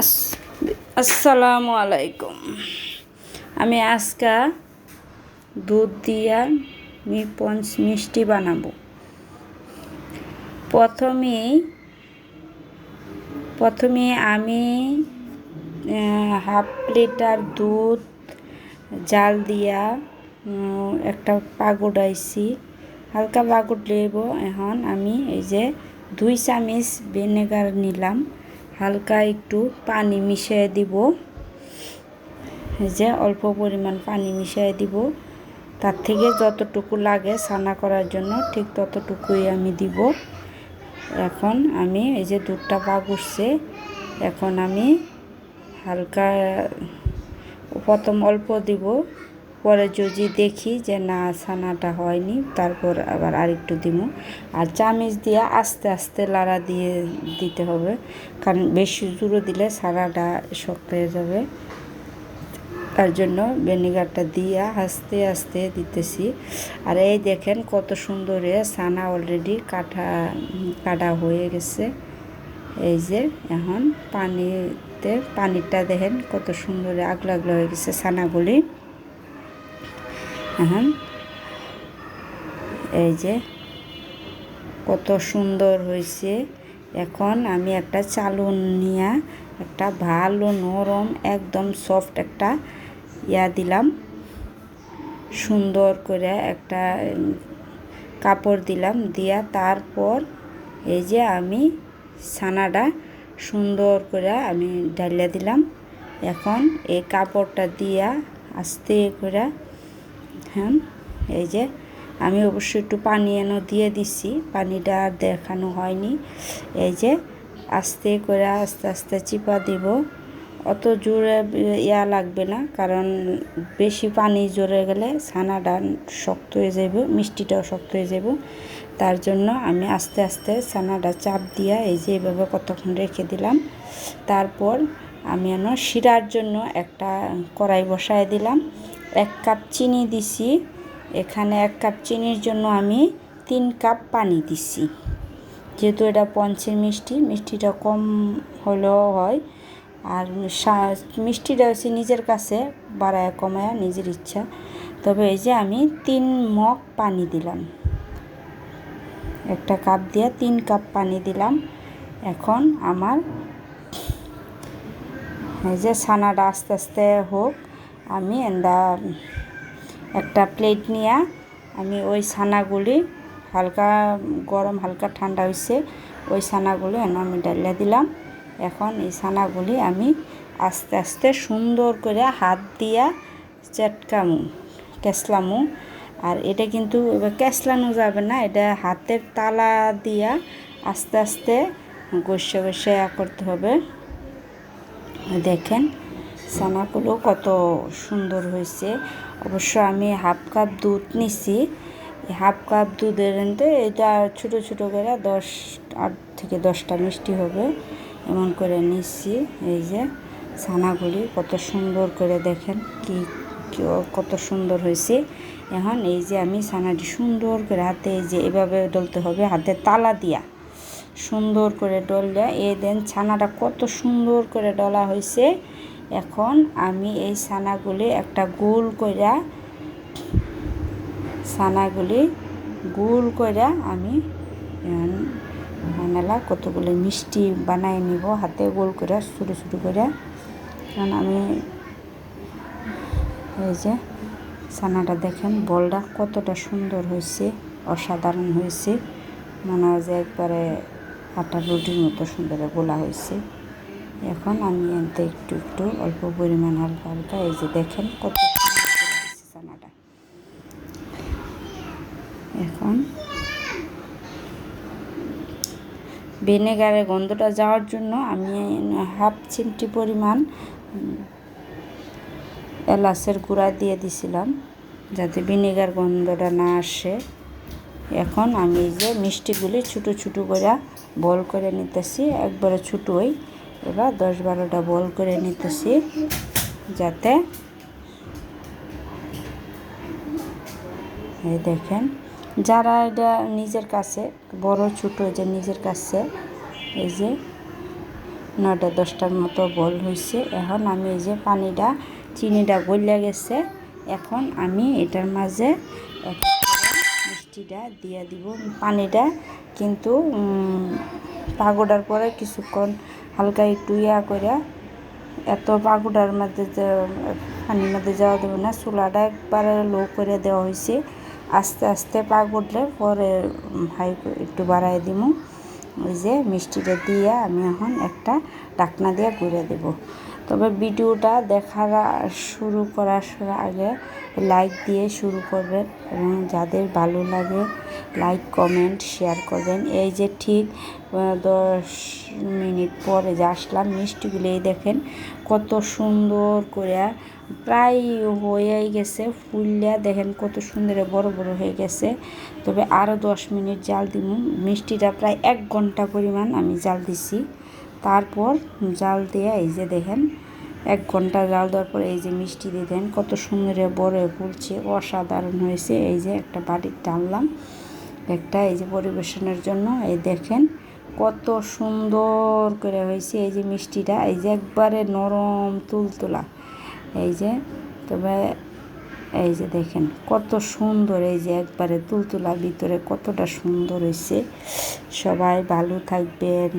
আস, আসসালামু আলাইকুম। আমি আজকা দুধ দিয়া মি পঞ্চ মিষ্টি বানাবো। প্রথমেই প্রথমে আমি হাফ লিটার দুধ জাল দিয়া একটা পাগুড আইছি। হালকা পাগুড লইব এখন আমি এই যে দুই চামিচ ভিনেগার নিলাম। হালকা একটু পানি মিশিয়ে দিব। যে অল্প পরিমাণ পানি মিশিয়ে দিব। তার থেকে যতটুকু লাগে ছানা করার জন্য ঠিক ততটুকুই আমি দিব। এখন আমি এই যে দুধটা পাক উঠছে এখন আমি হালকা, প্রথম অল্প দিব। পরে যদি দেখি যে না, ছানাটা হয়নি, তারপর আবার আরেকটু দিব আর চামিচ দিয়ে আস্তে আস্তে লাড়া দিয়ে দিতে হবে, কারণ বেশি জুড়ো দিলে ছানাটা শক্ত হয়ে যাবে। তার জন্য ভিনেগারটা দিয়া আস্তে আস্তে দিতেছি। আর এই দেখেন কত সুন্দর ছানা অলরেডি কাটা কাটা হয়ে গেছে। এই যে এখন পানিতে, পানিটা দেখেন কত সুন্দর আগলা আগলা হয়ে গেছে ছানাগুলি। এখন। এই যে, কত সুন্দর হয়েছে এখন আমি একটা চালুন নিয়ে, একটা ভালো নরম, একদম সফট একটা ইয়া দিলাম। সুন্দর করে একটা কাপড় দিলাম। দিয়া তারপর এই যে আমি ছানাটা সুন্দর করে আমি ডালিয়া দিলাম। এখন এই কাপড়টা দিয়া আস্তে করে হ্যাঁ এই যে, আমি অবশ্যই একটু পানি এনে দিয়ে দিছি। পানিটা আর দেখানো হয়নি। এই যে, আস্তে করে আস্তে আস্তে চিপা দিব। অত জোরে ইয়া লাগবে না, কারণ বেশি পানি জোরে গেলে ছানাটা শক্ত হয়ে যাব মিষ্টিটাও শক্ত হয়ে যাব তার জন্য আমি আস্তে আস্তে ছানাটা চাপ দিয়া এই যে এভাবে কতক্ষণ রেখে দিলাম। তারপর আমি এন শিরার জন্য একটা কড়াই বসায় দিলাম। এক কাপ চিনি দিছি। এখানে এক কাপ চিনির জন্য আমি তিন কাপ পানি দিছি। যেহেতু এটা পঞ্চের মিষ্টি, মিষ্টিটা কম হলেও হয়। আর মিষ্টিটা হচ্ছে নিজের কাছে বাড়ায় কমায় নিজের ইচ্ছা। তবে এই যে আমি তিন মগ পানি দিলাম। একটা কাপ দিয়ে তিন কাপ পানি দিলাম। এখন আমার এই যে ছানাটা আস্তে আস্তে হোক আমি এন্দা একটা প্লেট নিয়ে আমি ওই ছানাগুলি হালকা গরম, হালকা ঠান্ডা হয়েছে ওই ছানাগুলি এনে আমি ডালিয়া দিলাম। এখন এই ছানাগুলি আমি আস্তে আস্তে সুন্দর করে হাত দিয়া চেটকামু কেসলামু আর এটা কিন্তু এবার কেসলানো যাবে না, এটা হাতের তালা দিয়া আস্তে আস্তে গোসে গোসে করতে হবে। দেখেন ছানাগুলো কত সুন্দর হয়েছে। অবশ্য আমি হাফ কাপ দুধ নিছি। হাফ কাপ দুধের এনতে এটা ছোট ছোট করে দশ, আট থেকে দশটা মিষ্টি হবে। এমন করে নিচ্ছি এই যে ছানাগুলি কত সুন্দর করে দেখেন কি কত সুন্দর হয়েছে। এখন এই যে আমি ছানাটি সুন্দর করে হাতে এই যে এভাবে ডলতে হবে, হাতে তালা দিয়া সুন্দর করে ডললে এই দেন ছানাটা কত সুন্দর করে ডলা হয়েছে। এখন আমি এই ছানাগুলি একটা গোল কইরা, ছানাগুলি গোল কইরা আমি বানালা কতগুলো মিষ্টি বানাই নিব, হাতে গোল করে ছোটো ছোটো করে কারণ আমি এই যে ছানাটা দেখেন, বলটা কতটা সুন্দর হয়েছে অসাধারণ হয়েছে মনে হয় যে একবারে আটার রুটির মতো সুন্দর গোলা হয়েছে এখন আমি এনতে একটু একটু অল্প পরিমাণ হালকা হালকা, এই যে দেখেন কত ছানাটা এখন ভিনেগারের গন্ধটা যাওয়ার জন্য আমি হাফ চিমটি পরিমাণ এলাচের গুঁড়া দিয়ে দিছিলাম যাতে ভিনেগার গন্ধটা না আসে। এখন আমি যে মিষ্টিগুলি ছোটো ছোটো করে বল করে নিতেছি, একবারে ছোটোই। এবার দশ বারোটা বল করে নিতেছি যাতে এই দেখেন যারা এটা নিজের কাছে বড় ছোটো যে নিজের কাছে এই যে নয়টা দশটার মতো বল হয়েছে এখন আমি এই যে পানিটা চিনিটা গলিয়া গেছে এখন আমি এটার মাঝে মিষ্টিটা দিয়ে দিব। পানিটা কিন্তু উম, পাগোডার পরে কিছুক্ষণ হালকা একটু ইয়া করে এত পাগুডার মধ্যে পানির মধ্যে যাওয়া দেবো না। চুলাটা একবারে লো করে দেওয়া হয়েছে আস্তে আস্তে পাক উঠলে পরে হাই একটু বাড়াই দিব ওই যে মিষ্টিটা দিয়ে আমি এখন একটা ডাকনা দিয়ে ঘুরে দেব। তবে ভিডিওটা দেখার শুরু করার আগে লাইক দিয়ে শুরু করবেন এবং যাদের ভালো লাগে লাইক কমেন্ট শেয়ার করবেন। এই যে ঠিক দশ মিনিট পরে যে আসলাম মিষ্টিগুলো দেখেন কত সুন্দর করে, প্রায় হয়েই গেছে ফুললা দেখেন কত সুন্দর বড় বড় হয়ে গেছে। তবে আরও দশ মিনিট জাল দিব মিষ্টিটা প্রায় এক ঘণ্টা পরিমাণ আমি জাল দিছি। তারপর জাল দিয়ে, এই যে দেখেন, এক ঘণ্টা জাল দেওয়ার পর এই যে মিষ্টি দিয়ে দেন, কত সুন্দর বড় ফুলছে, অসাধারণ হয়েছে। এই যে একটা বাটির টানলাম, একটা এই যে পরিবেশনের জন্য। এই দেখেন, কত সুন্দর করে হয়েছে এই যে মিষ্টিটা। এই যে একবারে নরম তুলতুলা। এই যে, তবে এই যে দেখেন, কত সুন্দর এই যে একবারে তুলতুলা ভিতরে কতটা সুন্দর হয়েছে। সবাই ভালো থাকবেন।